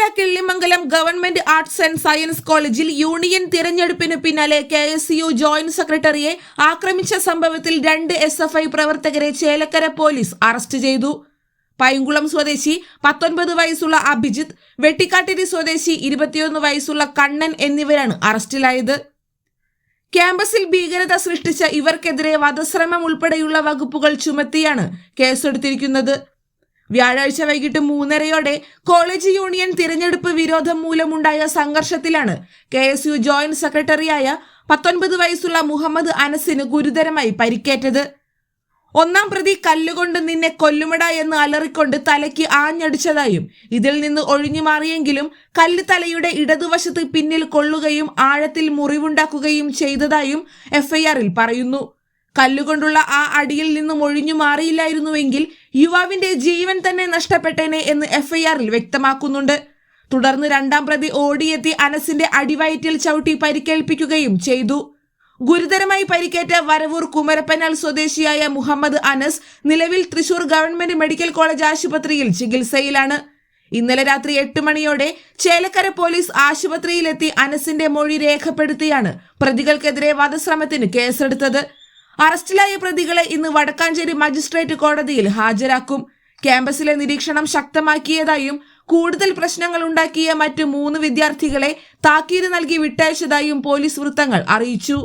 Chelakkara Killimangalam government arts and science കോളേജിൽ union തിരഞ്ഞെടുപ്പിന് പിന്നാലെ കെ എസ് യു ജോയിന്റ് സെക്രട്ടറിയെ ആക്രമിച്ച സംഭവത്തിൽ രണ്ട് എസ് എഫ് ഐ പ്രവർത്തകരെ ചേലക്കര പോലീസ് അറസ്റ്റ് ചെയ്തു. പൈങ്കുളം സ്വദേശി പത്തൊൻപത് വയസ്സുള്ള അഭിജിത്ത് വെട്ടിക്കാട്ടിരി സ്വദേശി ഇരുപത്തിയൊന്ന് വയസ്സുള്ള കണ്ണൻ എന്നിവരാണ് അറസ്റ്റിലായത്. ക്യാമ്പസിൽ ഭീകരത സൃഷ്ടിച്ച ഇവർക്കെതിരെ വധശ്രമം ഉൾപ്പെടെയുള്ള വകുപ്പുകൾ ചുമത്തിയാണ് കേസെടുത്തിരിക്കുന്നത്. വ്യാഴാഴ്ച വൈകിട്ട് മൂന്നരയോടെ കോളേജ് യൂണിയൻ തിരഞ്ഞെടുപ്പ് വിരോധം മൂലമുണ്ടായ സംഘർഷത്തിലാണ് കെ എസ് യു ജോയിന്റ് സെക്രട്ടറിയായ പത്തൊൻപത് വയസ്സുള്ള മുഹമ്മദ് അനസിന് ഗുരുതരമായി പരിക്കേറ്റത്. ഒന്നാം പ്രതി കല്ലുകൊണ്ട് നിന്നെ കൊല്ലുമട എന്ന് അലറിക്കൊണ്ട് തലയ്ക്ക് ആഞ്ഞടിച്ചതായും ഇതിൽ നിന്ന് ഒഴിഞ്ഞു മാറിയെങ്കിലും കല്ല് തലയുടെ ഇടതുവശത്ത് പിന്നിൽ കൊള്ളുകയും ആഴത്തിൽ മുറിവുണ്ടാക്കുകയും ചെയ്തതായും എഫ്ഐആറിൽ പറയുന്നു. കല്ലുകൊണ്ടുള്ള ആ അടിയിൽ നിന്നും ഒഴിഞ്ഞു മാറിയില്ലായിരുന്നുവെങ്കിൽ യുവാവിന്റെ ജീവൻ തന്നെ നഷ്ടപ്പെട്ടേനെ എന്ന് എഫ്ഐആറിൽ വ്യക്തമാക്കുന്നുണ്ട്. തുടർന്ന് രണ്ടാം പ്രതി ഓടിയെത്തി അനസിന്റെ അടിവയറ്റിൽ ചവിട്ടി പരിക്കേൽപ്പിക്കുകയും ചെയ്തു. ഗുരുതരമായി പരിക്കേറ്റ വരവൂർ കുമരപ്പനാൽ സ്വദേശിയായ മുഹമ്മദ് അനസ് നിലവിൽ തൃശൂർ ഗവൺമെന്റ് മെഡിക്കൽ കോളേജ് ആശുപത്രിയിൽ ചികിത്സയിലാണ്. ഇന്നലെ രാത്രി എട്ട് മണിയോടെ ചേലക്കര പോലീസ് ആശുപത്രിയിലെത്തി അനസിന്റെ മൊഴി രേഖപ്പെടുത്തിയാണ് പ്രതികൾക്കെതിരെ വധശ്രമത്തിന് കേസെടുത്തത്. അറസ്റ്റിലായ പ്രതികളെ ഇന്ന് വടക്കാഞ്ചേരി മജിസ്ട്രേറ്റ് കോടതിയിൽ ഹാജരാക്കും. ക്യാമ്പസിലെ നിരീക്ഷണം ശക്തമാക്കിയതായും കൂടുതൽ പ്രശ്നങ്ങൾ ഉണ്ടാക്കിയ മറ്റ് മൂന്ന് വിദ്യാർത്ഥികളെ താക്കീത് നൽകി വിട്ടയച്ചതായും പോലീസ് വൃത്തങ്ങൾ അറിയിച്ചു.